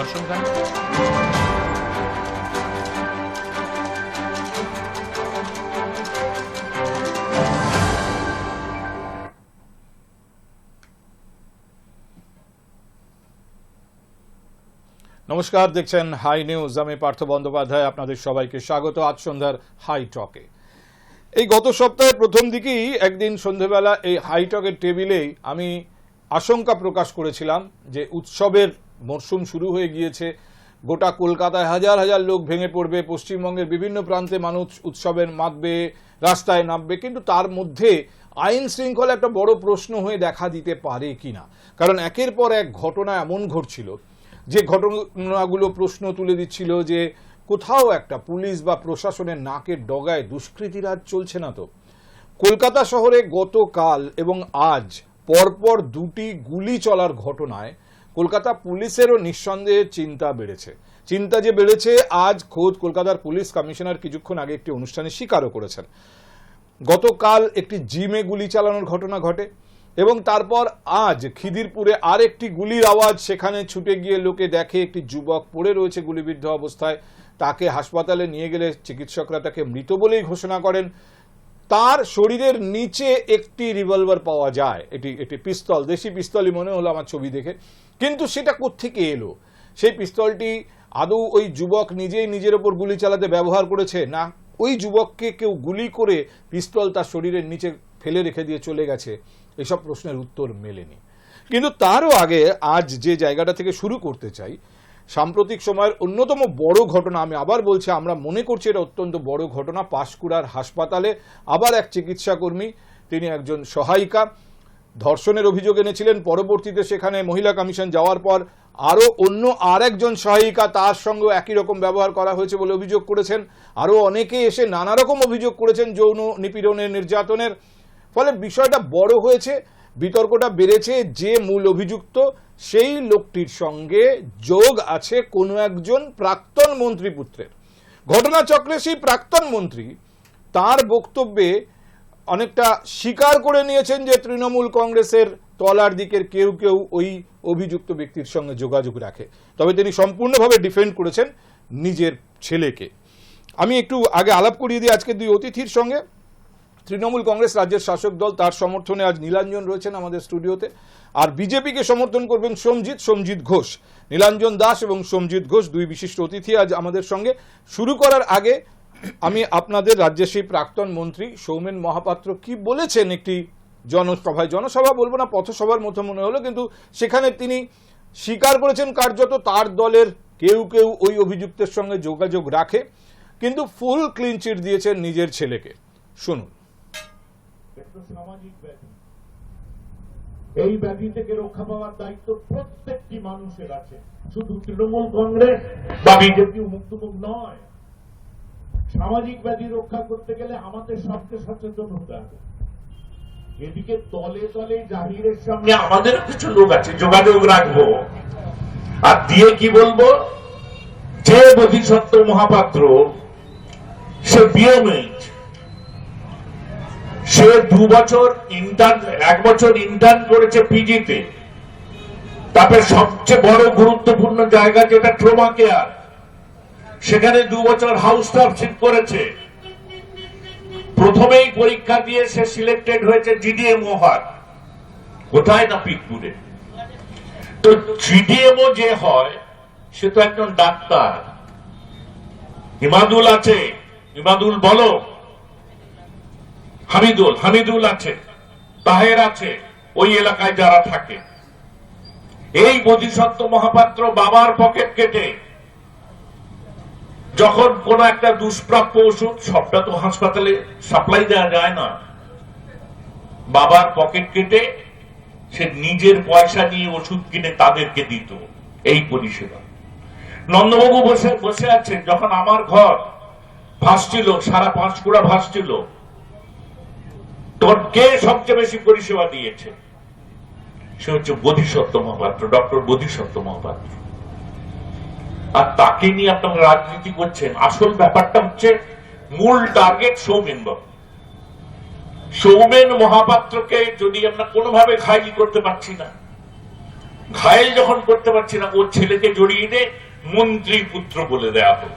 ধর্ষণকাণ্ড নমস্কার, দেখছেন high news আমি পার্থ বন্দ্যোপাধ্যায়, আপনাদের সবাইকে স্বাগত আজ সন্ধ্যার হাই টকে এই গত সপ্তাহের প্রথম দিকেই একদিন সন্ধেবেলা এই হাই টকের টেবিলেই আমি আশঙ্কা প্রকাশ করেছিলাম যে উৎসবের মরশুম শুরু হয়ে গিয়েছে। গোটা কলকাতায় হাজার হাজার লোক ভেঙে পড়বে। পশ্চিমবঙ্গের বিভিন্ন প্রান্তে মানুষ উৎসবের মাতবে, রাস্তায় নামবে। কিন্তু তার মধ্যে আইন শৃঙ্খলা একটা বড় প্রশ্ন হয়ে দেখা দিতে পারে কিনা? কারণ একের পর এক ঘটনা এমন ঘটছিল, যে ঘটনাগুলো প্রশ্ন তুলে দিচ্ছিল যে কোথাও একটা পুলিশ বা প্রশাসনের নাকের ডগায় দুষ্কৃতিরাজ চলছে না তো। কলকাতা শহরে গতকাল এবং আজ পরপর দুটি গুলি চলার ঘটনায় কলকাতা পুলিশেরও নিঃসন্দেহে চিন্তা বেড়েছে। চিন্তা যে বেড়েছে, আজ খোদ কলকাতার পুলিশ কমিশনার কিছুক্ষণ আগে একটি অনুষ্ঠানে স্বীকারও করেছেন। গতকাল একটি জিমে গুলি চালানোর ঘটনা ঘটে এবং তারপর আজ খিদিরপুরে আরেকটি গুলির আওয়াজ সেখানে ছুটে গিয়ে লোকে দেখে একটি যুবক পড়ে রয়েছে গুলিবিদ্ধ অবস্থায়। তাকে হাসপাতালে নিয়ে গেলে চিকিৎসকরা তাকে মৃত বলেই ঘোষণা করেন। তার শরীরের নিচে একটি রিভলভার পাওয়া যায়। এটি এটি পিস্তল, দেশি পিস্তলই মনে হলো আমার ছবি দেখে। কিন্তু সেটা কোত্থেকে এলো? সেই পিস্তলটি আদৌ ওই যুবক নিজেই নিজের ওপর গুলি চালাতে ব্যবহার করেছে, না ওই যুবককে কেউ গুলি করে পিস্তল তার শরীরের নিচে ফেলে রেখে দিয়ে চলে গেছে? এসব প্রশ্নের উত্তর মেলেনি। কিন্তু তারও আগে আজ যে জায়গাটা থেকে শুরু করতে চাই, সাম্প্রতিক সময়ের অন্যতম বড় ঘটনা আমি আবার বলছি, আমরা মনে করছি এটা অত্যন্ত বড় ঘটনা। পাঁশকুড়ার হাসপাতালে আবার এক চিকিৎসা কর্মী তিনি একজন সহায়িকা ধর্ষণের অভিযোগ এনেছিলেন। পরবর্তীতে সেখানে মহিলা কমিশন যাওয়ার পর আরও অন্য আর একজন সহায়িকা তার সঙ্গে একই রকম ব্যবহার করা হয়েছে বলে অভিযোগ করেছেন। আরও অনেকে এসে নানা রকম অভিযোগ করেছেন যৌন নিপীড়নের, নির্যাতনের। ফলে বিষয়টা বড় হয়েছে, বিতর্কটা বেড়েছে যে মূল অভিযুক্ত সেই লোকটির সঙ্গে যোগ আছে কোনো একজন প্রাক্তন মন্ত্রী পুত্রের। ঘটনাচক্রে সেই প্রাক্তন মন্ত্রী তার বক্তব্যে অনেকটা স্বীকার করে নিয়েছেন যে তৃণমূল কংগ্রেসের তলার দিকের কেউ কেউ ওই অভিযুক্ত ব্যক্তির সঙ্গে যোগাযোগ রাখে। তবে তিনি সম্পূর্ণভাবে ডিফেন্ড করেছেন নিজের ছেলেকে। আমি একটু আগে আলাপ করিয়ে দিই আজকে দুই অতিথির সঙ্গে। তৃণমূল কংগ্রেস রাজ্যের শাসক দল, তার সমর্থনে আজ নীলাঞ্জন রয়েছেন আমাদের স্টুডিওতে। আর বিজেপিকে সমর্থন করবেন সোমজিৎ সোমজিৎ ঘোষ। নীলাঞ্জন দাস এবং সোমজিৎ ঘোষ, দুই বিশিষ্ট অতিথি আজ আমাদের সঙ্গে। শুরু করার আগে আমি আপনাদের রাজ্যের সেই প্রাক্তন মন্ত্রী সৌমেন মহাপাত্র কি বলেছেন একটি জনসভায়? জনসভা বলব না, পথসভার মতো মনে হলো, কিন্তু সেখানে তিনি স্বীকার করেছেন কার্যত তার দলের কেউ কেউ ওই অভিযুক্তের সঙ্গে যোগাযোগ রাখে, কিন্তু ফুল ক্লিন চিট দিয়েছেন নিজের ছেলেকে। শুনুন। এই ব্যাধি থেকে রক্ষা পাওয়ার দায়িত্ব প্রত্যেকটি মানুষের আছে। শুধু তৃণমূল কংগ্রেস বা বিজেপি মুক্তমুখ নয়। সামাজিক ব্যাধি রক্ষা করতে গেলে আমাদের সবকে সচেতন হতে হবে। এদিকে তলে তলে জাহিরের সামনে আমাদের কিছু লোক আছে, যোগাযোগ রাখব। আর দিয়ে কি বলব? যে বোধিসত্ত্ব মহাপাত্র, সে বিএমএইচ সে দু বছর ইন্টার্ন এক বছর ইন্টার্ন করেছে পিজিতে তারপরে সবচেয়ে বড় গুরুত্বপূর্ণ জায়গা যেটা ট্রোমা কেয়ার সেখানে দু বছর হাউস স্টাফশিপ করেছে। প্রথমেই পরীক্ষা দিয়ে সে সিলেক্টেড হয়েছে জিডিএমও হয় কোথায় না পিকপুরে তো জিডিএমও যে হয়, সে তো একজন ডাক্তার। ইমাদুল আছে। হিমাদুল বলো। হামিদুল হামিদুল আছে। তাহের আছে। ওই এলাকায় যারা থাকে। এই বোধিসত্ত্ব মহাপাত্র বাবার পকেট কেটে যখন কোন একটা দুষ্প্রাপ্য ওষুধ, সবটা তো হাসপাতালে সাপ্লাই দেওয়া যায় না। বাবার পকেট কেটে সে নিজের পয়সা নিয়ে ওষুধ কিনে তাদেরকে দিত। এই পরিষেবা। নন্দবাবু বসে বসে আছেন। যখন আমার ঘর ভাসছিল, সারা পাঁচকুড়া ভাসছিল, তখন কে সবচেয়ে বেশি পরিষেবা দিয়েছে? সে হচ্ছে বোধিসত্ত্ব মহাপাত্র, ডক্টর বোধিসত্ত্ব মহাপাত্র। আর তাকে নিয়ে আপনারা রাজনীতি করছেন। আসল ব্যাপারটা হচ্ছে, মূল টার্গেট সৌমেন বাবু। সৌমেন মহাপাত্রকে যদি আমরা কোনোভাবে ঘাইল করতে পারছি না, ঘায়েল যখন করতে পারছি না, ওর ছেলেকে জড়িয়ে দিয়ে মন্ত্রী পুত্র বলে দেয়া হলো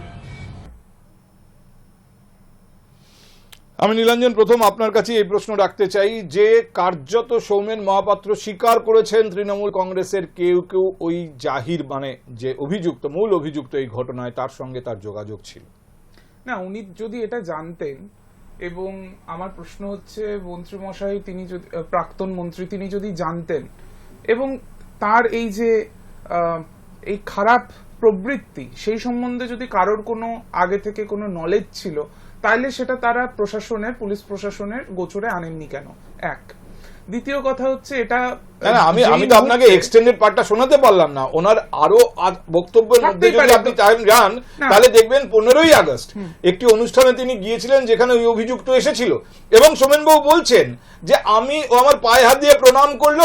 আমি নীলাঞ্জন, প্রথম আপনার কাছে এই প্রশ্ন রাখতে চাই যে কার্যত সৌমেন মহাপাত্র স্বীকার করেছেন তৃণমূল কংগ্রেসের কেউ কেউ ওই জাহির মানে যে অভিযুক্ত, মূল অভিযুক্ত এই ঘটনায়, তার সঙ্গে তার যোগাযোগ ছিল। না, উনি যদি এটা জানতেন এবং আমার প্রশ্ন হচ্ছে মন্ত্রীমশাই, তিনি যদি প্রাক্তন মন্ত্রী, তিনি যদি জানতেন এবং তার এই যে এই খারাপ প্রবৃত্তি, সেই সম্বন্ধে যদি কারোর কোনো আগে থেকে কোনো নলেজ ছিল তাহলে সেটা তারা প্রশাসনের পুলিশ প্রশাসনের গোচরে আনেননি কেন? এক। দ্বিতীয় কথা হচ্ছে এটা আমি আমি তো আপনাকে এক্সটেন্ডেড পার্টটা শোনাতে পারলাম না। ওনার আরও বক্তব্যের মধ্যে যদি আপনি চান যান তাহলে দেখবেন পনেরোই আগস্ট একটি অনুষ্ঠানে তিনি গিয়েছিলেন যেখানে ওই অভিযুক্ত এসেছিল। এবং সোমেনবাবু বলছেন যে আমি ও আমার পায়ে হাত দিয়ে প্রণাম করল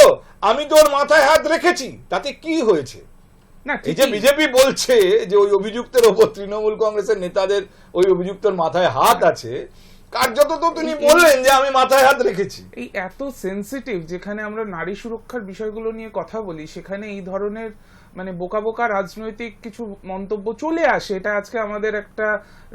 আমি তো ওর মাথায় হাত রেখেছি। তাতে কি হয়েছে? এই যে বিজেপি বলছে যে ওই অভিযুক্তের ওপর তৃণমূল কংগ্রেসের নেতাদের ওই অভিযুক্তের মাথায় হাত আছে কার্যত তো তিনি বললেন যে আমি মাথায় হাত রেখেছি। এই এত সেন্সিটিভ যেখানে আমরা নারী সুরক্ষার বিষয়গুলো নিয়ে কথা বলি সেখানে এই ধরনের মানে বোকা বোকা রাজনৈতিক কিছু মন্তব্য চলে আসে, এটা আজকে আমাদের একটা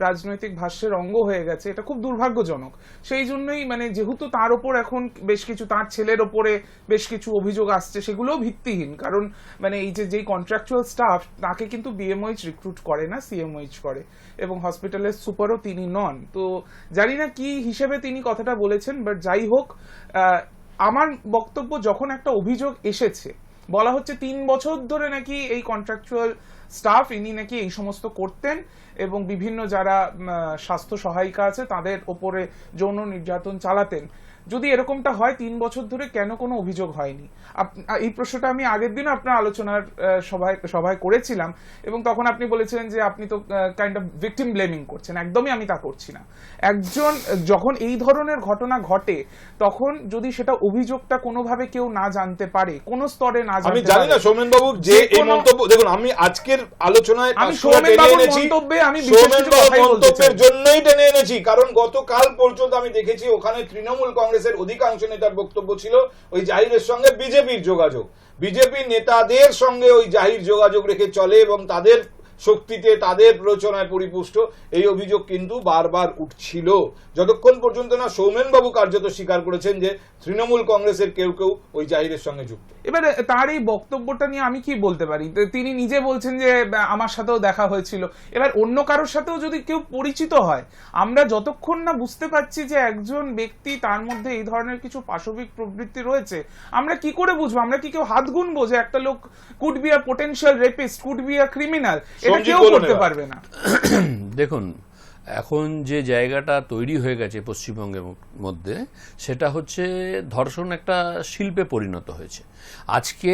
রাজনৈতিক ভাষ্যের অঙ্গ হয়ে গেছে, এটা খুব দুর্ভাগ্যজনক। সেই জন্যই মানে যেহেতু তার ওপর এখন বেশ কিছু, তার ছেলের ওপরে বেশ কিছু অভিযোগ আসছে, সেগুলোও ভিত্তিহীন। কারণ মানে এই যে, যেই কন্ট্রাকচুয়াল স্টাফ তাকে কিন্তু বিএমওইচ রিক্রুট করে না সিএমওইচ করে, এবং হসপিটালের সুপারও তিনি নন। তো জানি না কি হিসেবে তিনি কথাটা বলেছেন বাট যাই হোক আমার বক্তব্য যখন একটা অভিযোগ এসেছে বলা হচ্ছে তিন বছর ধরে নাকি এই কন্ট্রাকচুয়াল স্টাফ ইনি নাকি এই সমস্ত করতেন এবং বিভিন্ন যারা স্বাস্থ্য সহায়িকা আছে তাদের ওপরে যৌন নির্যাতন চালাতেন। যদি এরকমটা হয় তিন বছর ধরে কেন কোনো অভিযোগ হয়নি? এই প্রশ্নটা আমি আগের দিনও আপনার আলোচনার সভায় সভায় করেছিলাম এবং তখন আপনি বলেছিলেন যে আপনি তো কাইন্ড অফ ভিকটিম ব্লেমিং করছেন। একদমই আমি তা করছি না। একজন যখন এই ধরনের ঘটনা ঘটে তখন যদি সেটা অভিযোগটা কোনোভাবে কেউ না জানতে পারে কোন স্তরে না আমি জানি না সৌমেন বাবু যে এই মন্তব্য দেখুন আমি আজকের আলোচনায় আমি সৌমেন বাবুর মন্তব্যে আমি বিশেষ সৌমেন বাবুর বলতে মন্তব্যের। জন্যই টেনে এনেছি কারণ গতকাল পর্যন্ত আমি দেখেছি ওখানে তৃণমূল কংগ্রেসের অধিকাংশ নেতার বক্তব্য ছিল ওই জাহিরের সঙ্গে বিজেপির যোগাযোগ। বিজেপি নেতাদের সঙ্গে ওই জাহির যোগাযোগ রেখে চলে এবং তাদের শক্তিতে তাদের প্ররোচনায় পরিপুষ্ট। এই অভিযোগ কিন্তু বারবার উঠছিল। যতক্ষণ পর্যন্ত না সৌমেন বাবু কার্যত স্বীকার করেছেন যে তৃণমূল কংগ্রেসের কেউ কেউ ওই জাহিরের সঙ্গে যুক্ত। এবারে তার এই বক্তব্যটা নিয়ে আমি কি বলতে পারি? তিনি নিজে বলছেন যে আমার সাথেও দেখা হয়েছিল। এবার অন্য কারোর সাথেও যদি কেউ পরিচিত হয়, আমরা যতক্ষণ না বুঝতে পারছি যে একজন ব্যক্তি তার মধ্যে এই ধরনের কিছু পাশবিক প্রবৃত্তি রয়েছে, আমরা কি করে বুঝব? আমরা কি কেউ হাত গুনবো যে একটা লোক could be a potential rapist could be a criminal এটা কেউ করতে পারবে না। দেখুন এখন যে জায়গাটা তৈরি হয়ে গেছে পশ্চিমবঙ্গের মধ্যে সেটা হচ্ছে ধর্ষণ একটা শিল্পে পরিণত হয়েছে। আজকে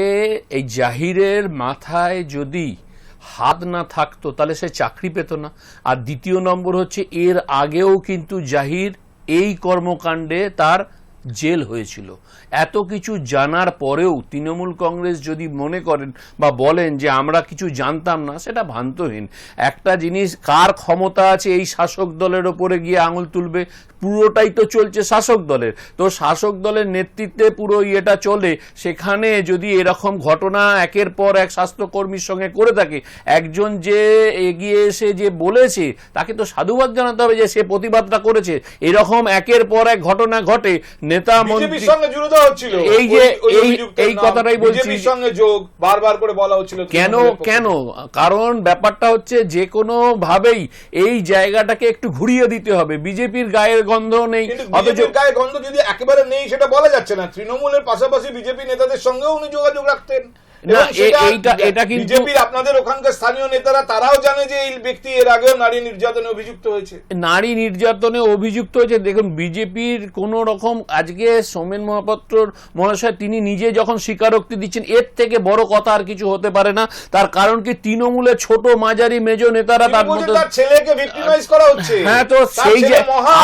এই জাহিরের মাথায় যদি হাত না থাকতো তাহলে সে চাকরি পেত না। আর দ্বিতীয় নম্বর হচ্ছে এর আগেও কিন্তু জাহির এই কর্মকাণ্ডে তার জেল হয়েছিল। এত কিছু জানার পরেও তৃণমূল কংগ্রেস যদি মনে করেন বা বলেন যে আমরা কিছু জানতাম না, সেটা ভ্রান্তহীন। একটা জিনিস, কার ক্ষমতা আছে এই শাসক দলের ওপরে গিয়ে আঙুল তুলবে? পুরোটাই তো চলছে শাসক দলের। তো শাসক দলের নেতৃত্বে পুরো ইয়েটা চলে। সেখানে যদি এরকম ঘটনা একের পর এক স্বাস্থ্যকর্মীর সঙ্গে করে থাকে, একজন যে এগিয়ে এসে যে বলেছে, তাকে তো সাধুবাদ জানাতে হবে যে সে প্রতিবাদটা করেছে। এরকম একের পর এক ঘটনা ঘটে। নেতা বিজেপির সঙ্গে জড়িত হচ্ছিল। এই যে- এই- কথাটাই বলছি। বিজেপির সঙ্গে যোগ বারবার করে বলা হচ্ছিল কেন কেন? কারণ ব্যাপারটা হচ্ছে যে কোনো ভাবেই এই জায়গাটাকে একটু ঘুরিয়ে দিতে হবে। বিজেপির গায়ের গন্ধ নেই অথচ গায়ের গন্ধ যদি একেবারে নেই সেটা বলা যাচ্ছে না। তৃণমূলের পাশাপাশি বিজেপি নেতাদের সঙ্গেও উনি যোগাযোগ রাখতেন। না, এবং এ- সেটা এইটা- এটা কিন্তু- বিজেপির আপনাদের ওখানকার স্থানীয় নেতারা তারাও জানে যে এই ব্যক্তি এর আগেও নারী নির্যাতনে অভিযুক্ত হয়েছে। নারী নির্যাতনে অভিযুক্ত হয়েছে। দেখুন বিজেপির কোন রকম আজকে সোমেন মহাপাত্র মহাশয় তিনি নিজে যখন স্বীকারোক্তি দিচ্ছেন এর থেকে বড় কথা আর কিছু হতে পারে না। তার কারণ কি তৃণমূলের ছোট মাঝারি মেজ নেতারা তার মধ্যে ছেলেকে ভিক্টিমাইজ করা হচ্ছে। হ্যাঁ তো সেই যে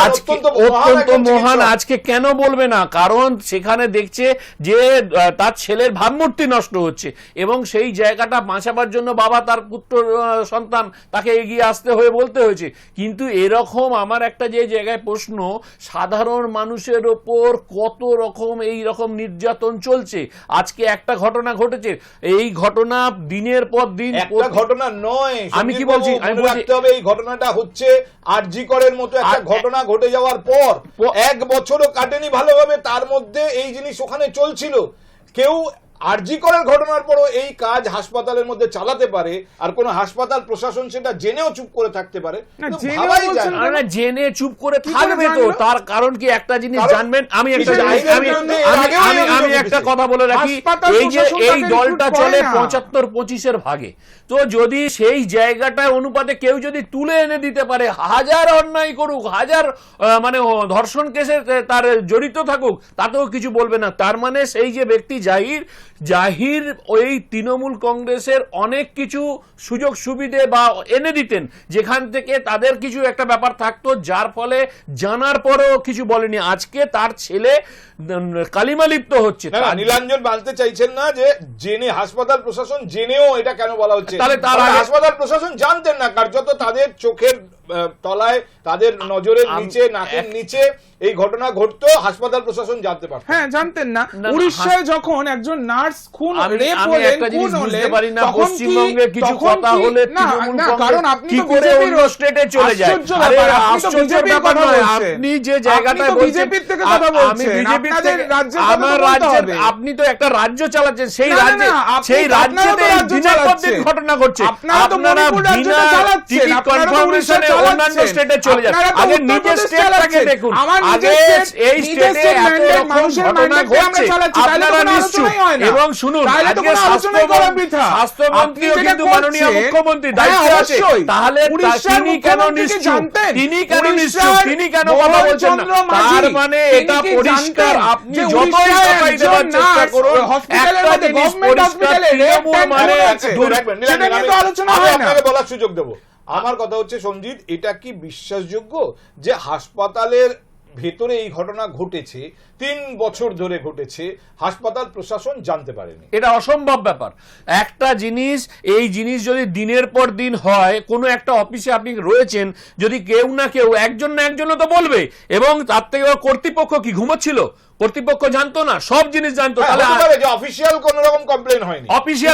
আজকে অত্যন্ত মহান। আজকে কেন বলবে না? কারণ সেখানে দেখছে যে তার ছেলের ভাবমূর্তি নষ্ট হচ্ছে। হচ্ছে এবং সেই জায়গাটা বাঁচাবার জন্য বাবা তার পুত্র সন্তান তাকে এগিয়ে আসতে হয়ে বলতে হয়েছে। কিন্তু এরকম আমার একটা যে জায়গায় প্রশ্ন সাধারণ মানুষের ওপর কত রকম এই রকম নির্যাতন চলছে? আজকে একটা ঘটনা ঘটেছে। এই ঘটনা দিনের পর দিন একটা ঘটনা নয়। আমি কি বলছি? আমি রাখতে হবে এই ঘটনাটা হচ্ছে আরজি করের মতো একটা ঘটনা ঘটে যাওয়ার পর। এক বছরও কাটেনি ভালোভাবে তার মধ্যে এই জিনিস ওখানে চলছিল। কেউ আরজি করের ঘটনার পরও এই কাজ হাসপাতালের মধ্যে চালাতে পারে আর কোন হাসপাতাল প্রশাসন সেটা জেনেও চুপ করে থাকতে পারে। জেনে চুপ করে থাকবে তো তার কারণ কি একটা জিনিস জানবেন? আমি একটা আমি- আমি একটা কথা বলে রাখি এই যে এই দলটা চলে পঁচাত্তর পঁচিশের ভাগে। তো যদি সেই জায়গাটা অনুপাতে কেউ যদি তুলে এনে দিতে পারে হাজার অন্যায় করুক হাজার আহ, মানে ধর্ষণ কেসে তার জড়িত থাকুক তাতেও কিছু বলবে না। তার মানে সেই যে ব্যক্তি জাহির জাহির ওই তৃণমূল কংগ্রেসের অনেক কিছু সুযোগ সুবিধে বা এনে দিতেন যেখান থেকে তাদের কিছু একটা ব্যাপার থাকতো যার ফলে জানার পরেও কিছু বলেনি। আজকে তার ছেলে কালিমা লিপ্ত হচ্ছে। নীলাঞ্জন মানতে চাইছেন না যে জেনে হাসপাতাল প্রশাসন জেনেও এটা কেন বলা হচ্ছে। তাহলে তার হাসপাতাল প্রশাসন জানতেন না কার্যত তাদের চোখের তলায় তাদের নজরের নিচে নাকের নিচে এই ঘটনা ঘটতো হাসপাতাল প্রশাসন জানতে পারত। হ্যাঁ জানতেন না। উড়িষ্যায় যখন একজন নার্স খুন রেপ হলেন একটা খুন হলেন তখন পশ্চিমবঙ্গে কিছু কথা হলে না কারণ আপনি কি তো করে বিজেপির অন্য স্টেটে চলে যায়? আরে আপনি তো আশ্চর্যের বিজেপির ব্যাপার কথা নয় বলছেন। আপনি যে বিজেপির থেকে কথা বলছেন, আমি বিজেপির আপনাদের থেকে রাজ্যের আমার হবে। আপনি তো একটা রাজ্য চালাচ্ছেন সেই রাজ্যে সেই রাজ্যে দিনের পর দিন ঘটনা ঘটছে। আপনারা তো মণিপুর রাজ্যটা চালাচ্ছেন, টিকিট আপনারা কনফার্মেশনে অন্যান্য স্টেটে চলে যান আগে নিজের স্টেটটাকে দেখুন। আমার আগে এই স্টেটে এত মানুষের ঘটনা mandate কে আমরা ঘটছে। চালাচ্ছি, তাহলে তো আপনারা নিশ্চুপ আলোচনাই হয় না। এবং শুনুন আজকে কোনো আলোচনাই করা স্বাস্থ্যমন্ত্রী বৃথা। স্বাস্থ্যমন্ত্রীও আপনি কিন্তু মাননীয় মুখ্যমন্ত্রী হ্যাঁ, দায়িত্বে আছে। তাহলে তিনি কেন নিশ্চুপ? তিনি কেন নিশ্চুপ? তিনি কেন কথা বলছেন না? তার মানে এটা পরিষ্কার। আপনি যতই উড়িষ্যায় দেওয়ার চেষ্টা করুন একটা জিনিস পরিষ্কার তৃণমূল মানে করে আছে। একটু রাখবেন, নীলাঞ্জন, সেটা নিয়ে আমি- তো আলোচনা হয় না। বলার সুযোগ দেব। আমার কথা হচ্ছে সঞ্জিত এটা কি বিশ্বাসযোগ্য যে হাসপাতালের ভেতরে এই ঘটনা ঘটেছে তিন বছর ধরে ঘটেছে হাসপাতাল প্রশাসন জানতে পারেনি। এটা অসম্ভব ব্যাপার। একটা জিনিস এই জিনিস যদি দিনের পর দিন হয় কোনো একটা অফিসে আপনি রয়েছেন যদি কেউ না কেউ একজন না একজনও তো বলবে এবং তার থেকে কর্তৃপক্ষ কি ঘুমোচ্ছিল? কর্তৃপক্ষ জানতো না সব জিনিস জানতো হ্যাঁ, তাহলে যে অফিসিয়াল কোন রকম কমপ্লেন হয়নি।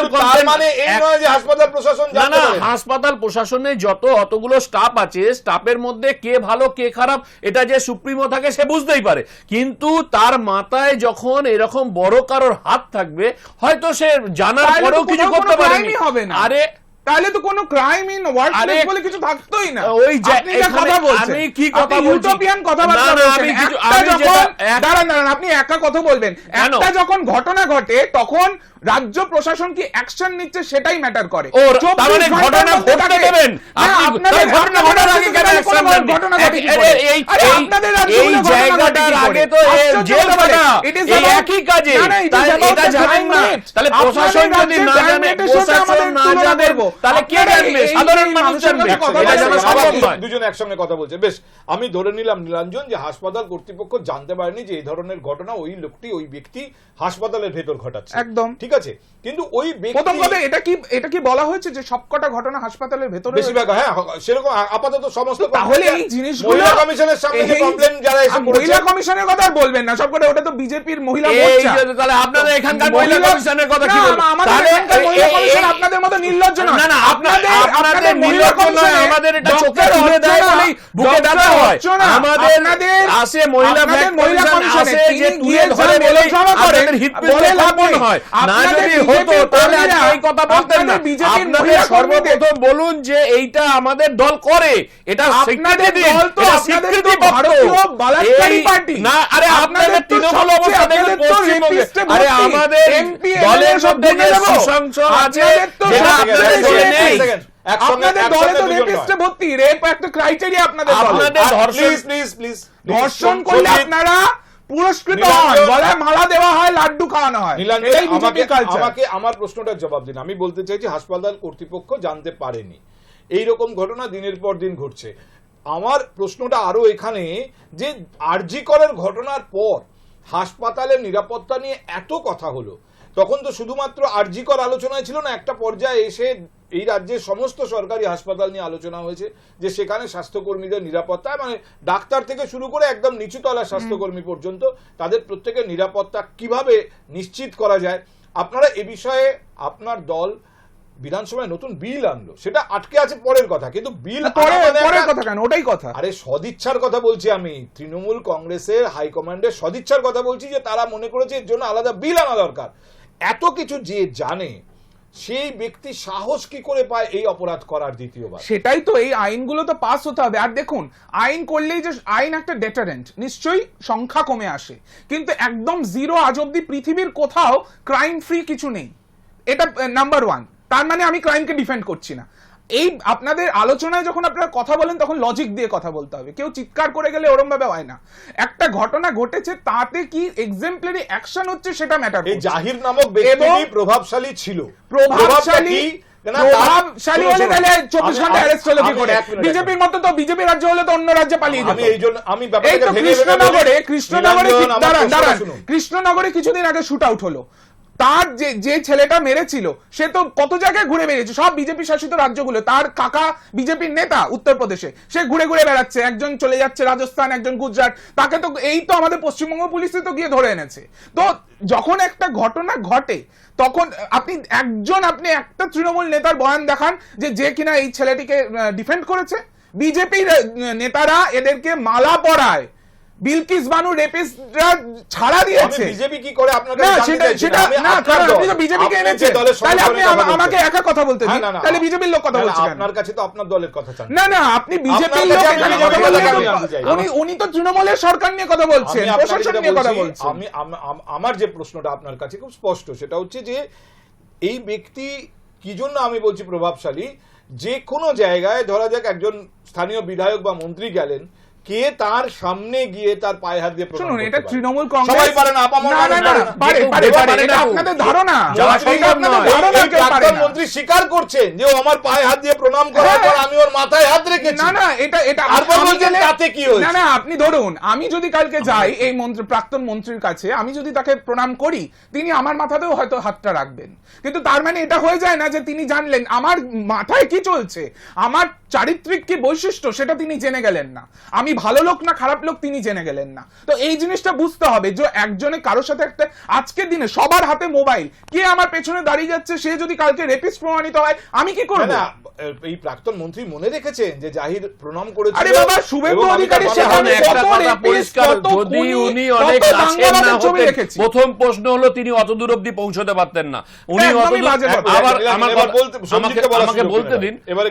তার complaint- মানে এই নয় যে হাসপাতাল প্রশাসন না না হাসপাতাল প্রশাসনে যত অতগুলো স্টাফ আছে স্টাফের মধ্যে কে ভালো কে খারাপ এটা যে সুপ্রিমো থাকে সে বুঝতেই পারে কিন্তু তার মাথায় যখন এরকম বড় কারোর হাত থাকবে হয়তো সে জানার পরেও কিছু করতে পারে পারেনি। আরে তাহলে তো কোনো ক্রাইম ইন ওয়ার্ক আরে, বলে কিছু থাকতোই না ওই আপনি যা কথা বলছেন আমি কি কথা বলছি? ইউটোপিয়ান কথাবার্তা না, বলছেন আমি কিছু- একটা যখন দাঁড়ান দাঁড়ান আপনি একা কথা বলবেন একটা যখন ঘটনা ঘটে তখন রাজ্য প্রশাসন কি অ্যাকশন নিচ্ছে সেটাই ম্যাটার করে ও, তার মানে ঘটনা ঘটতে দেবেন? আপনি- ঘটনা ঘটার আগে কেন তাহলে action ঘটনা ঘটে এই- আপনাদের এই জায়গাটার আগে তো জেল। It এই একই কাজে। তাই এটা জানেন না। তাহলে প্রশাসন যদি না জানে, প্রশাসন না জানে। তাহলে কে জানবে? সাধারণ মানুষ মানুষের জানবে। এটা জানা সম্ভব নয়। দুজন একসঙ্গে কথা বলছে বেশ আমি ধরে নিলাম নীলাঞ্জন যে হাসপাতাল কর্তৃপক্ষ জানতে পারেনি যে এই ধরনের ঘটনা ওই লোকটি ওই ব্যক্তি হাসপাতালের ভেতর ঘটাচ্ছে একদম। ঠিক আছে কিন্তু ওই প্রথম কথা এটা কি এটা কি বলা হয়েছে যে সবকটা ঘটনা হাসপাতালের ভেতরে বেশিরভাগ হ্যাঁ সেরকম আপাতত সমস্ত তাহলে এই জিনিসগুলো মহিলা কমিশনের সামনে যে কমপ্লেন যারা এসে করেছে মহিলা কমিশনের কথা আর বলবেন না সবকটা ওটা তো বিজেপির মহিলা এই মোর্চা যে তাহলে আপনাদের এখানকার মহিলা কমিশনের কথা কি না, বলব? আমাদের তাহলে এখানকার মহিলা কমিশন আপনাদের মতো নির্লজ্জ নয় না, না, আপনাদের আপনাদের মহিলা নির্লজ্জ নয়, আমাদের এটা চোখে তুলে দেয় বলেই বুকে ব্যথা হয়। আমাদের আপনাদের- আসে মহিলা মহিলা কমিশন কমিশনে আসে যে তুলে ধরে যা বলেই আপনাদের হৃৎপিণ্ড বলে লাভ হয়। না আপনাদের যদি হতো তাহলে আজকে এই কথা বলতেন না। আপনাদের বিজেপির মহিলা সর্বপ্রথম বলুন যে এইটা আমাদের দল করে। এটা স্বীকৃতি দিন। দল তো এটা স্বীকৃতি ভারতীয় পার্টি। না আরে আপনাদের তৃণমূল অবস্থা তো পশ্চিমবঙ্গে। আরে আমাদের দলের সব দেবো। সুসংসদ আছে যেটা আপনাদের দলে নেই। আপনাদের দলে তো রেপিস্টে ভর্তি। রেপ একটা ক্রাইটেরিয়া আপনাদের দলে। আপনাদের ধর্ষণ- প্লিজ প্লিজ প্লিজ ধর্ষণ করলে আপনারা পুরস্কৃত হন গলায় মালা দেওয়া হয় লাড্ডু খাওয়ানো হয়। এটাই আমাকে বিজেপি কালচার আমাকে আমার প্রশ্নটার জবাব দিন। আমি বলতে চাইছি হাসপাতাল কর্তৃপক্ষ জানতে পারেনি। এই রকম ঘটনা দিনের পর দিন ঘটছে। আমার প্রশ্নটা আরও এখানে যে আরজি করের ঘটনার পর হাসপাতালের নিরাপত্তা নিয়ে এত কথা হলো। তখন তো শুধুমাত্র আরজিকর আলোচনায় ছিল না একটা পর্যায়ে এসে এই রাজ্যের সমস্ত সরকারি হাসপাতাল নিয়ে আলোচনা হয়েছে যে সেখানে স্বাস্থ্যকর্মীদের নিরাপত্তা মানে ডাক্তার থেকে শুরু করে একদম নিচুতলা স্বাস্থ্যকর্মী পর্যন্ত তাদের প্রত্যেকের নিরাপত্তা কীভাবে নিশ্চিত করা যায়? আপনারা এ বিষয়ে আপনার দল বিধানসভায় নতুন বিল আনলো। সেটা আটকে আছে পরের কথা কিন্তু বিল আনা মানে পরের কথা কেন? ওটাই কথা। আরে সদিচ্ছার কথা বলছি আমি। তৃণমূল কংগ্রেসের হাইকমান্ডের সদিচ্ছার কথা বলছি যে তারা মনে করেছে এর জন্য আলাদা বিল আনা দরকার। এত কিছু যে জানে সেই ব্যক্তি সাহস কি করে পায় এই অপরাধ করার দ্বিতীয়বার? সেটাই তো, এই আইনগুলো তো পাস হতে হবে। আর দেখুন, আইন করলেই যে আইন একটা ডেটারেন্ট নিশ্চয়ই সংখ্যা কমে আসে। কিন্তু একদম জিরো আজ অব্দি পৃথিবীর কোথাও ক্রাইম ফ্রি কিছু নেই। এটা নাম্বার ওয়ান তার মানে আমি ক্রাইমকে ডিফেন্ড করছি না। এই আপনাদের আলোচনায় যখন আপনারা কথা বলেন তখন লজিক দিয়ে কথা বলতে হবে। কেউ চিৎকার করে গেলে ওরম ভাবে হয় না। একটা ঘটনা ঘটেছে তাতে কি এক্সাম্পলারি অ্যাকশন হচ্ছে সেটা ম্যাটার এই জাহির নামক ব্যক্তি প্রভাবশালী ছিল। প্রভাবশালী প্রভাবটা কি? না, তার- প্রভাবশালী হলে তাহলে চব্বিশ ঘণ্টা অ্যারেস্ট হলো কি করে? বিজেপির মতো তো বিজেপি রাজ্য হলে তো অন্য রাজ্যে পালিয়ে যেত। আমি এই জন্য আমি এই তো ভেঙে ভেঙে কৃষ্ণনগরে কৃষ্ণনগরে নীলাঞ্জন, কি- আমার দাঁড়ান দাঁড়ান। কৃষ্ণনগরে কিছুদিন আগে শুট আউট হলো। তার যে যে ছেলেটা মেরেছিল, সে তো কত জায়গায় ঘুরে বেরিয়েছে সব বিজেপি শাসিত রাজ্যগুলো। তার কাকা বিজেপির নেতা উত্তরপ্রদেশে। সে ঘুরে ঘুরে বেড়াচ্ছে, একজন চলে যাচ্ছে রাজস্থান, একজন গুজরাট। তাকে তো, এই তো আমাদের পশ্চিমবঙ্গ পুলিশে তো গিয়ে ধরে এনেছে। তো যখন একটা ঘটনা ঘটে, তখন আপনি একজন, আপনি একটা তৃণমূল নেতার বয়ান দেখান যে যে কিনা এই ছেলেটিকে ডিফেন্ড করেছে। বিজেপির নেতারা এদেরকে মালা পরায়। বিলকিস বানু রেপিস্টরা ছাড়া দিয়েছে। বিজেপি কি করে আপনার না সেটা সেটা না। না কারণ আপনি তো বিজেপিকে এনেছেন যে দলের তাহলে আপনি আমাকে একা কথা বলতে দিন। তাহলে বিজেপির লোক কথা বলছে কেন? আপনার কাছে তো আপনার দলের কথা চান না না আপনি বিজেপির লোক এখানে কথা চাই। উনি উনি তো তৃণমূলের সরকার নিয়ে কথা বলছেন প্রশাসন নিয়ে কথা বলছেন। আম- আমার যে প্রশ্নটা আপনার কাছে খুব স্পষ্ট সেটা হচ্ছে যে এই ব্যক্তি কি জন্য আমি বলছি প্রভাবশালী? যে কোনো জায়গায় ধরা যাক একজন স্থানীয় বিধায়ক বা মন্ত্রী গেলেন কে তার সামনে গিয়ে তার পায়ে হাত দিয়ে শুনুন এটা তৃণমূল কংগ্রেস সবাই পারে না আপামর না না পারে পারে পারে এটা আপনাদের ধারণা। এটা আপনাদের ধারণা কেউ পারে না। মন্ত্রী স্বীকার করছেন যে ও আমার পায়ে হাত দিয়ে প্রণাম করার হ্যাঁ। পর আমি ওর মাথায় হাত রেখেছি। না না এটা এটা আমি বলছেন তাতে কি হয়েছে? না না আপনি ধরুন আমি যদি কালকে যাই এই মন্ত্রী প্রাক্তন মন্ত্রীর কাছে আমি যদি তাকে প্রণাম করি তিনি আমার মাথাতেও হয়তো হাতটা রাখবেন। কিন্তু তার মানে এটা হয়ে যায় না যে তিনি জানলেন আমার মাথায় কি চলছে? আমার চারিত্রিক কি বৈশিষ্ট্য সেটা তিনি জেনে গেলেন না। আমি ভালো লোক না খারাপ লোক তিনি জেনে গেলেন না। তো এই জিনিসটা বুঝতে হবে যে একজনে কারোর সাথে একটা আজকের দিনে সবার হাতে মোবাইল কে আমার পেছনে দাঁড়িয়ে যাচ্ছে সে যদি কালকে রেপিস্ট প্রমাণিত হয় আমি কি করব? না এই প্রাক্তন মন্ত্রী মনে রেখেছেন যে জাহির প্রণাম করেছিল আরে বাবা, শুভেন্দু অধিকারী সেখানে একটা কথা পরিষ্কার যদি উনি অনেক কাছের না হতেন প্রথম প্রশ্ন হলো তিনি অত দূর অব্দি পৌঁছতে পারতেন না। উনি অত আবার আমার বলতে- আমাকে বলতে দিন। এবার।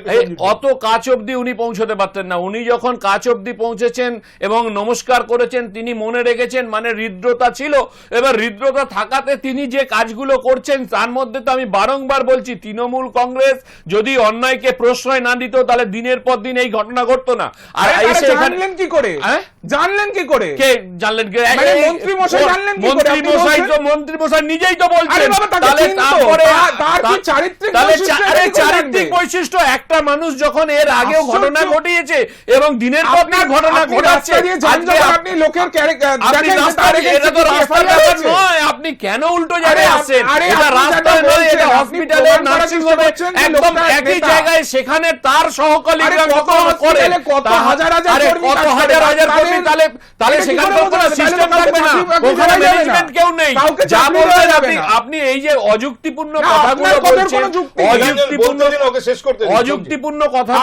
অত কাছ অব্দি উনি পৌঁছতে পারতেন না। উনি যখন কাছ অব্দি পৌঁছেছেন এবং নমস্কার করেছেন তিনি মনে রেখেছেন মানে হৃদ্রতা ছিল। এবার হৃদ্রতা থাকাতে তিনি যে কাজগুলো করছেন তার মধ্যে তো আমি বারংবার বলছি তৃণমূল কংগ্রেস যদি অন্যায়কে প্রশ্রয় না দিত তাহলে দিনের পর দিন এই ঘটনা ঘটতো না। আর এসে জানলেন কি করে? হ্যাঁ? জানলেন কি করে? কে জানলেন মানে এই- মন্ত্রী মশাই জানলেন কি করে? মন্ত্রী মশাই তো মন্ত্রী মশাই নিজেই তো বলছেন। আরে বাবা, তাকে তাহলে তারপরে তার- তার কি চারিত্রিক তাহলে বৈশিষ্ট্য চা- এটা আরে কি করে চারিত্রিক জানবে? বৈশিষ্ট্য একটা মানুষ যখন এর আগেও ঘটনা ঘটিয়েছে এবং দিনের পর দিন ঘটনা আপনি ঘটাচ্ছে আপনি লোকের ক্যারেক্টার এটা তো রাস্তার ব্যাপার নয় আপনি কেন উল্টো জায়গায় আসেন এটা আপনি রাস্তায় নয় এটা হসপিটালে নার্সিং হোমে একদম একই জায়গায় সেখানে তার সহকর্মীরা কত করে। কত হাজার হাজার কত হাজার হাজার কর্মী তাহলে তাহলে সেখানে তো কোনো সিস্টেম থাকবে না। ওখানে। ম্যানেজমেন্ট কেউ নেই। যা যাবে আপনি আপনি এই যে অযুক্তিপূর্ণ কথাগুলো বলছেন। অযুক্তিপূর্ণ বলতে দিন, ওকে শেষ করতে দিন, অযুক্তিপূর্ণ। কথা-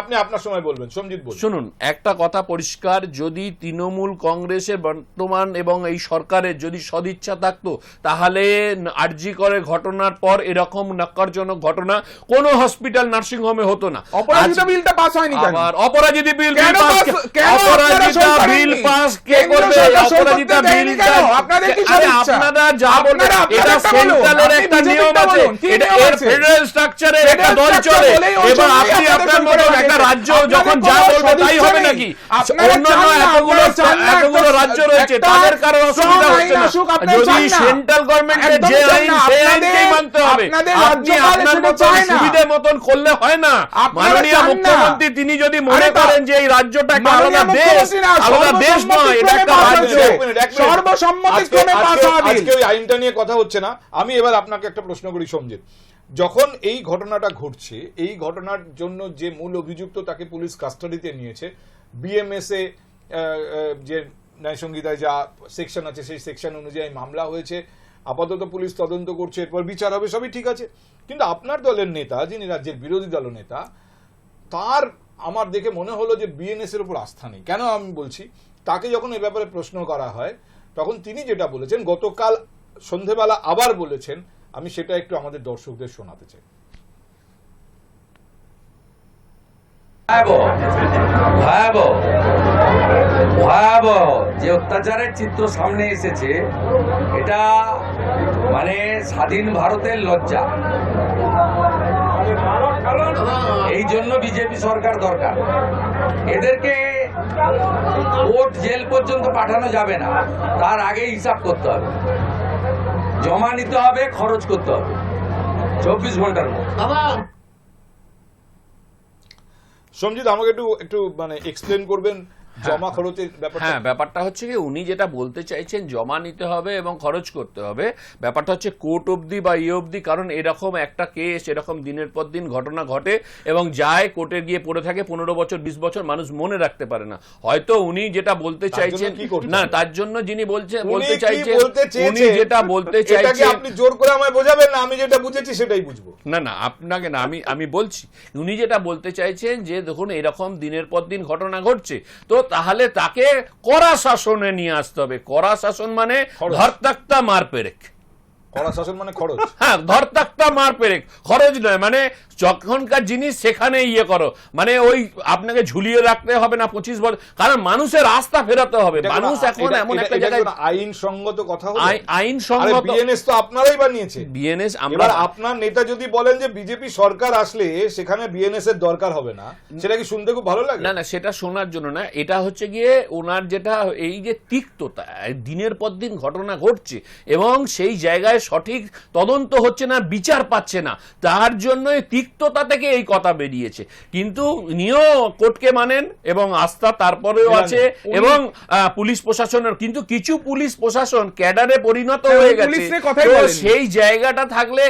আপনি আপনার সময় বলবেন সঞ্জিত শুনুন একটা কথা পরিষ্কার যদি তৃণমূল কংগ্রেসের বর্তমান এবং এই সরকারের যদি সদিচ্ছা থাকতো তাহলে আরজি করে ঘটনার পর এরকম নক্কারজনক ঘটনা কোনো হসপিটাল নার্সিং হোমে হতো না। অপরাজিতা বিলটা পাস হয়নি আবার অপরাজিতা বিল অপরাজিতা বিল পাস কে করবে? অপরাজিতা বিলটা আপনাদের কি আপনারা যা বলবেন এটা সেন্ট্রালের একটা নিয়ম আছে। এটা এর ফেডারেল স্ট্রাকচারে একটা দল চলে এবার আপনি আপনার মতন একটা রাজ্য যখন যা বলবে তাই হবে নাকি? অন্যান্য এতগুলো এতগুলো রাজ্য রয়েছে তাদের কারও অসুবিধা হচ্ছে না। যদি। সেন্ট্রাল গভর্নমেন্টের যে আইন সেই আইনকেই হবে। আপনি আপনার মতন সুবিধে মতন করলে হয় না। মাননীয় মুখ্যমন্ত্রী তিনি যদি মনে করেন যে এই রাজ্যটা একটা আলাদা দেশ আলাদা দেশ নয় এটা একটা রাজ্য। পাশ এক মিনিট, এক মিনিট। সর্বসম্মতিক্রমে পাস আজকে- আজকে ওই আইনটা নিয়ে কথা হচ্ছে না। আমি এবার আপনাকে একটা প্রশ্ন করি সঞ্জিত যখন এই ঘটনাটা ঘটছে এই ঘটনার জন্য যে মূল অভিযুক্ত তাকে পুলিশ কাস্টাডিতে নিয়েছে বিএমএস এ যে ন্যায়সংহিতায় যা সেকশন আছে সেই সেকশন অনুযায়ী মামলা হয়েছে আপাতত পুলিশ তদন্ত করছে, এরপর বিচার হবে, সবই ঠিক আছে। কিন্তু আপনার দলের নেতা, যিনি রাজ্যের বিরোধী দল নেতা, তার আমার দেখে মনে হলো যে বিএনএস এর উপর আস্থা নেই। কেন আমি বলছি? তাকে যখন এ ব্যাপারে প্রশ্ন করা হয়, তখন তিনি যেটা বলেছেন, গতকাল সন্ধেবেলা আবার বলেছেন, আমি সেটা একটু আমাদের দর্শকদের শোনাতে চাই। ভয়াবহ ভয়াবহ। ভয়াবহ যে অত্যাচারের চিত্র সামনে এসেছে, এটা মানে স্বাধীন ভারতের লজ্জা। এই জন্য বিজেপি সরকার দরকার। এদেরকে কোর্ট, জেল পর্যন্ত পাঠানো যাবে না। তার আগে হিসাব করতে হবে। জমা নিতে হবে, খরচ করতে হবে। চব্বিশ ঘণ্টার মধ্যে। সঞ্জিত, আমাকে একটু একটু মানে এক্সপ্লেন করবেন? জমা খরচের ব্যাপারটা হ্যাঁ ব্যাপারটা হচ্ছে কি উনি যেটা বলতে চাইছেন জমা নিতে হবে এবং খরচ করতে হবে। ব্যাপারটা হচ্ছে কোর্ট অবধি বা ইয়ে অবধি কারণ এরকম একটা কেস এরকম দিনের পর দিন ঘটনা ঘটে এবং যায় কোর্টে গিয়ে পড়ে থাকে পনেরো বছর বিশ বছর মানুষ মনে রাখতে পারে না। হয়তো উনি যেটা বলতে চাইছেন না তার জন্য যিনি বলছেন বলতে চাইছেন উনি যেটা বলতে চাইছেন আপনি জোর করে আমায় বোঝাবেন না আমি যেটা বুঝেছি সেটাই বুঝব। না না আপনাকে না আমি আমি বলছি উনি যেটা বলতে চাইছেন যে দেখুন এরকম দিনের পর দিন ঘটনা ঘটছে। তো তাহলে তাকে কড়া শাসনে নিয়ে আসতে হবে। কড়া শাসন মানে ধর্তাক্তা ধরতাক্তা মার পেরেক কড়া শাসন মানে খরচ। হ্যাঁ ধরতাক্তা মার পেরেক। খরচ নয় মানে যখনকার জিনিস সেখানে ইয়ে করো। মানে ওই আপনাকে ঝুলিয়ে রাখতে হবে না পঁচিশ বছর। কারণ মানুষের আস্থা ফেরাতে হবে। মানুষ এখন এমন একটা জায়গায় আইন সঙ্গত কথা আইন সঙ্গত বিএনএস তো আপনারাই বানিয়েছে। বিএনএস আমরা আপনার নেতা যদি বলেন যে বিজেপি সরকার আসলে সেখানে বিএনএস এর দরকার হবে না সেটা কি শুনতে খুব ভালো লাগে? না না সেটা শোনার জন্য না। এটা হচ্ছে গিয়ে ওনার যেটা এই যে তিক্ততা দিনের পর দিন ঘটনা ঘটছে এবং সেই জায়গায় সঠিক তদন্ত হচ্ছে না বিচার পাচ্ছে না। তার জন্য তিক্ততা থেকে এই কথা বেরিয়েছে। কিন্তু নিয়েও কোর্টকে মানেন এবং আস্থা তারপরেও আছে এবং পুলিশ প্রশাসনের কিন্তু কিছু পুলিশ প্রশাসন ক্যাডারে পরিণত হ্যাঁ, গেছে। সেই জায়গাটা থাকলে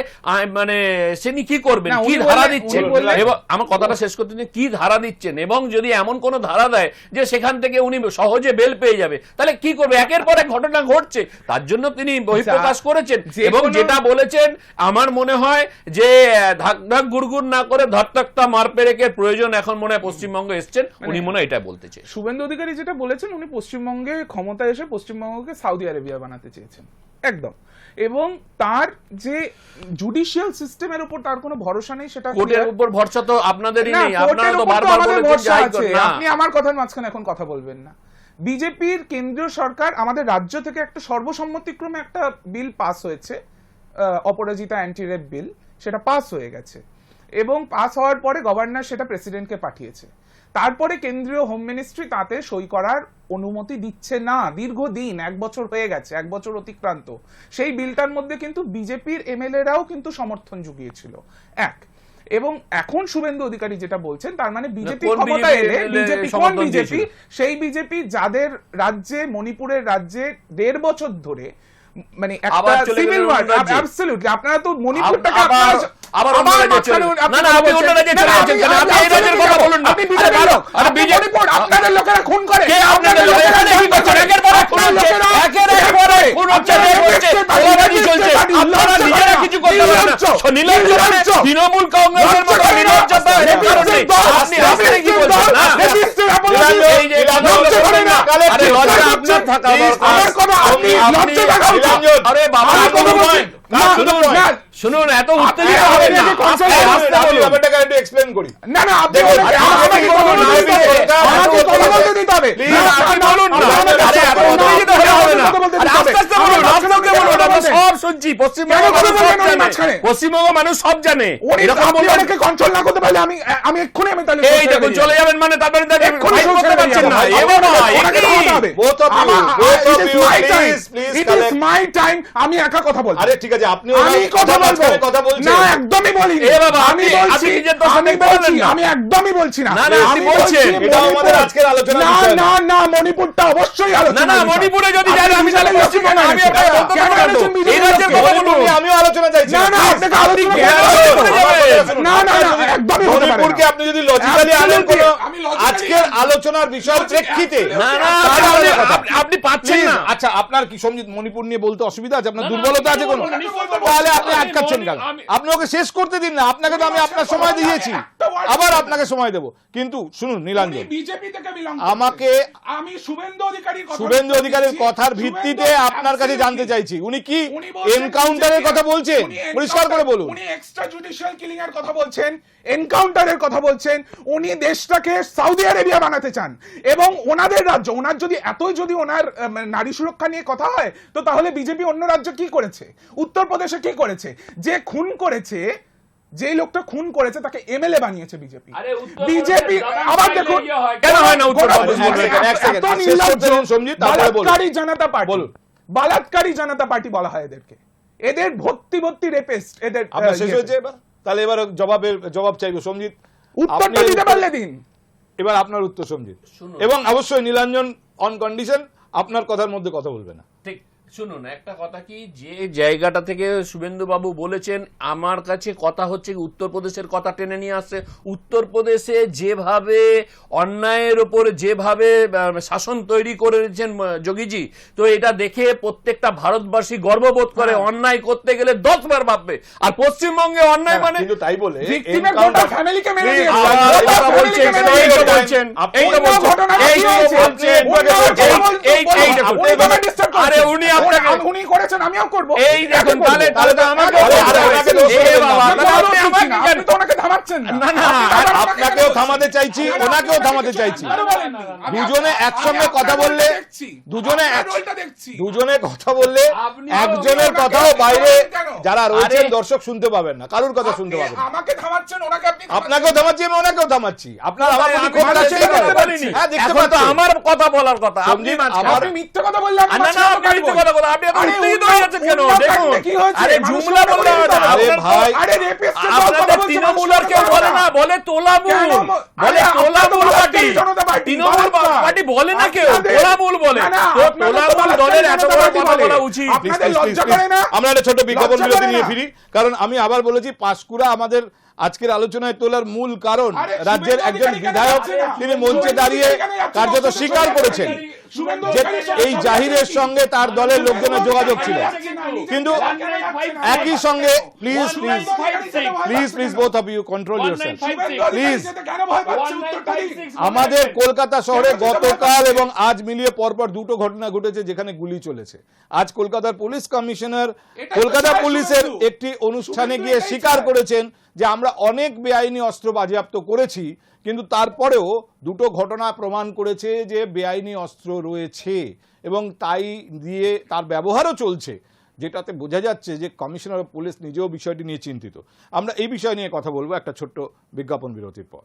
মানে তিনি কি করবেন? কি ধারা দিচ্ছেন? এবং আমার কথাটা শেষ করতে কি ধারা দিচ্ছেন? এবং যদি এমন কোন ধারা দেয় যে সেখান থেকে উনি সহজে বেল পেয়ে যাবে তাহলে কি করবে? একের পর এক ঘটনা ঘটছে। তার জন্য তিনি বহিঃপ্রকাশ করেছেন। যে এবং যেটা বলেছেন আমার মনে হয় যে ধাক ধাক গুড়গুড় না করে ধরতাক্তা মার পেরেকের প্রয়োজন এখন মনে হয় পশ্চিমবঙ্গে এসছেন মানে উনি মনে হয় এটা বলতে চেয়েছেন। শুভেন্দু অধিকারী যেটা বলেছেন উনি পশ্চিমবঙ্গে ক্ষমতায় এসে পশ্চিমবঙ্গকে সাউদি আরেবিয়া বানাতে চেয়েছেন। একদম। এবং তার যে জুডিশিয়াল সিস্টেমের উপর তার কোনো ভরসা নেই সেটা কোর্টের উপর ভরসা তো আপনাদেরই নেই আপনারা তো বারবার বলেছেন আপনি আমার কথার মাঝখানে এখন কথা বলবেন না। বিজেপির কেন্দ্রীয় সরকার আমাদের রাজ্য থেকে একটা সর্বসম্মতিক্রমে একটা বিল পাস হয়েছে অপরাজিতা অ্যান্টি রেপ বিল। সেটা পাস হয়ে গেছে। এবং পাস হওয়ার পরে গভর্নর সেটা প্রেসিডেন্টকে পাঠিয়েছে। তারপরে কেন্দ্রীয় হোম মিনিস্ট্রি তাতে সই করার অনুমতি দিচ্ছে না। দীর্ঘদিন, এক বছর হয়ে গেছে, এক বছর অতিক্রান্ত। সেই বিলটার মধ্যে কিন্তু বিজেপির এমএলএরাও কিন্তু সমর্থন জুগিয়েছিল। এক এবং এখন শুভেন্দু অধিকারী যেটা বলছেন তার মানে বিজেপি ক্ষমতা এলে বিজেপি কোন বিজেপি? সেই বিজেপি যাদের রাজ্যে মণিপুরের রাজ্যে দেড় বছর ধরে মানে একটা সিভিল ওয়ার অ্যাবসলিউটলি আপনারা তো মণিপুরটাকে আবার- না, না, আপনি অন্য রাজ্যে চলে যাচ্ছেন কেন? আপনি- আপনি এই রাজ্যের কথা বলুন না। আরে বিজেপি আরে বিজেপি- মণিপুর, আপনাদের লোকেরা খুন করে কে আপনাদের লোকেরা কি করছে? একের পর এক খুন হচ্ছে, একের এক পর খুন হচ্ছে, হচ্ছে, নির্লজ্জ চলছে। আপনারা নিজেরা কিছু করতে পারেন না। নির্লজ্জ। তৃণমূল কংগ্রেসের মতো লজ্জা করে না। নির্লজ্জতা এর রেপিস্টের কারণে দল, আপনি কি বলছেন না এই যে লজ্জা করে না। আরে লজ্জা আপনার থাকা দরকার। আমার কথা, আপনি আপনি- লজ্জা থাকা আরে বাবা আমার কথা না, শুনুন, শুনুন এত উত্তেজিত হবেন না আমি ব্যাপারটাকে একটু এক্সপ্লেন করি না না আপনি দেখুন, আমাকে- কথা বলতে দিতে হবে। আমাকে কথা বলতে দিতে হবে। না, আপনি বলুন না। আমাকে এত উত্তেজিত হবে না হবে। আস্তে আস্তে বলুন, আস্তে আস্তে বলুন, সব শুনছি পশ্চিমবঙ্গ মানুষ সব জানে। পশ্চিমবঙ্গ মানুষ সব কন্ট্রোল না করতে পারলে আমি আমি এক্ষুনি আমি তাহলে এই দেখুন চলে যাবেন মানে তারপরে. আমি একা কথা আরে ঠিক আছে আপনি আমি কথা বলব। কথা বলছেন। না একদমই বাবা, আমি বলছি আমি বলছি আমি একদমই বলছি না। আমি। বলছি এটা আমাদের আজকের আলোচনার না না। না মণিপুরটা অবশ্যই আলোচনা না মণিপুরে যদি যান আমি তাহলে আমি আপনাকে বলতে পারব এনেছেন না। বিজেপি এই রাজ্যের কথা বলুন। মণিপুর নিয়ে আমিও আলোচনা চাইছি। না না আপনাকে আলোচনা আপনি করতে কেন হবে। যাবেন? না না না একদমই হতে পারে মণিপুরকে আপনি যদি লজিক্যালি আনেন কোন আজকের আলোচনার বিষয়ের প্রেক্ষিতে না না আপনি- আলাদা কথা। আপনি- আপনি পাচ্ছেন না। আচ্ছা আপনার কি সঞ্জিত মণিপুর নিয়ে বলতে অসুবিধা আছে? আপনার দুর্বলতা আছে কোনো। তাহলে আপনি আটকাচ্ছেন কেন? আপনি ওকে শেষ করতে দিন না। আপনাকে তো আমি আপনার সময় দিয়েছি। আবার আপনাকে সময় দেব। কিন্তু শুনুন নীলাঞ্জন। বিজেপি থেকে belong আমাকে আমি শুভেন্দু অধিকারী শুভেন্দু অধিকারীর কথার ভিত্তিতে আপনার কাছে জানতে চাইছি। উনি কি? এনকাউন্টারের কথা বলছেন পরিষ্কার করে বলুন উনি এক্সট্রা জুডিশিয়াল কিলিং এর কথা বলছেন এনকাউন্টারের কথা বলছেন উনি দেশটাকে সৌদি আরেবিয়া বানাতে চান এবং ওনাদের রাজ্য ওনার যদি এতই যদি ওনার মানে নারী সুরক্ষা নিয়ে কথা হয় তো তাহলে বিজেপি অন্য রাজ্য কি করেছে উত্তরপ্রদেশে কি করেছে যে খুন করেছে যে লোকটা খুন করেছে তাকে এমএলএ বানিয়েছে বিজেপি বিজেপি আবার দেখুন ইয়ে কেন হয় না উত্তরপ্রদেশ? গোটা- এক সেকেন্ড, এক সেকেন্ড। শেষ করতে দিন সঞ্জিত, তারপরে বলুন। জনতা পার্টি বলুন। বালাৎকারী জনতা পার্টি বলা হয় এদেরকে। এদের ভর্তি ভর্তি রেপেস্ট এদের শেষ হয়েছে এবার? তাহলে এবার জবাবের জবাব চাইব। সঞ্জিত উত্তরটা দিতে পারলে দিন। এবার আপনার উত্তর সঞ্জিত। এবং অবশ্যই নীলাঞ্জন অন কন্ডিশন আপনার কথার মধ্যে কথা বলবে না। ঠিক। শুনুন একটা কথা কি যে জায়গাটা থেকে শুভেন্দু বাবু বলেছেন আমার কাছে কথা হচ্ছে উত্তরপ্রদেশের কথা টেনে নিয়ে আসছে উত্তরপ্রদেশে যেভাবে অন্যায়ের ওপরে যেভাবে শাসন তৈরি করেছেন যোগীজি তো এটা দেখে প্রত্যেকটা ভারতবাসী গর্ববোধ করে অন্যায় করতে গেলে দশবার ভাববে আর পশ্চিমবঙ্গে অন্যায় মানে কিন্তু তাই বলে মেরে এই তো বলছেন। আরে উনি আপনাকে- উনি- করেছেন আমিও করব। এই দেখুন তাহলে তাহলে তো আমাকে দোষ এ দেবেন না। বাবা, আপনি তাহলে আপনি আমাকে আপনি কেন- তো ওনাকে থামাচ্ছেন না না, না, আপনি কেন থামাতে চাইছি ওনাকেও থামাতে চাইছি। দুজনে একসঙ্গে কথা বললে দুজনে। দুজনে কথা বললে একজনের কথাও বাইরে যারা রয়েছেন দর্শক শুনতে পাবেন না কারুর কথা শুনতে পাবেন আমাকে থামাচ্ছেন ওনাকে আপনি আপনাকেও থামাচ্ছি আমি ওনাকেও থামাচ্ছি। আপনার আমার প্রতি ক্ষোভ মানুষের কথা হ্যাঁ দেখতে আমার কথা বলার কথা। আপনি মিথ্যে কথা বললে আমি না, না, আপনি মিথ্যে কথা বলেন। আপনি এখন আরে উত্তেজিত উন্নাও- কেন? দেখুন। কি হয়েছে? আরে জুমলা বললে বলে না। না। আরে ভাই, আরে rapist কথা আপনাদের বলছে, তৃণমূল মানুষ আর কেউ বলে না বলে তোলামূল? বলে তোলামূল পার্টি। ভারতীয় জনতা পার্টি, তৃণমূল পার্টি। বলে না কেউ তোলামূল বলে না, না, তো তোলামূল দলের এত বড় কথা বলা উচিত। আপনাদের Please, please, লজ্জা please, করে না? আমরা একটা ছোট বিজ্ঞাপন বিরতি নিয়ে ফিরি। কারণ আমি আবার বলেছি পাঁশকুড়া আমাদের আজকের আলোচনায় তোলার মূল কারণ রাজ্যের একজন বিধায়ক তিনি মঞ্চে দাঁড়িয়ে? কার্যত স্বীকার করেছেন। এই জাহিরের সঙ্গে তার দলের লোকজনের যোগাযোগ ছিল। কিন্তু একই সঙ্গে please please please please both of you control yourself please আমাদের কলকাতা শহরে গতকাল এবং আজ মিলিয়ে পরপর দুটো ঘটনা ঘটেছে যেখানে গুলি চলেছে। আজ কলকাতার পুলিশ কমিশনার কলকাতা পুলিশের একটি অনুষ্ঠানে গিয়ে স্বীকার করেছেন যে আমরা অনেক বেআইনি অস্ত্র বাজেয়াপ্ত করেছি কিন্তু তারপরেও দুটো ঘটনা প্রমাণ করেছে যে বেআইনি অস্ত্র রয়েছে এবং তাই দিয়ে তার ব্যবহারও চলছে, যেটাতে বোঝা যাচ্ছে যে কমিশনার অফ পুলিশ নিজেও বিষয়টি নিয়ে চিন্তিত। আমরা এই বিষয় নিয়ে কথা বলব একটা ছোট্ট বিজ্ঞাপন বিরতির পর।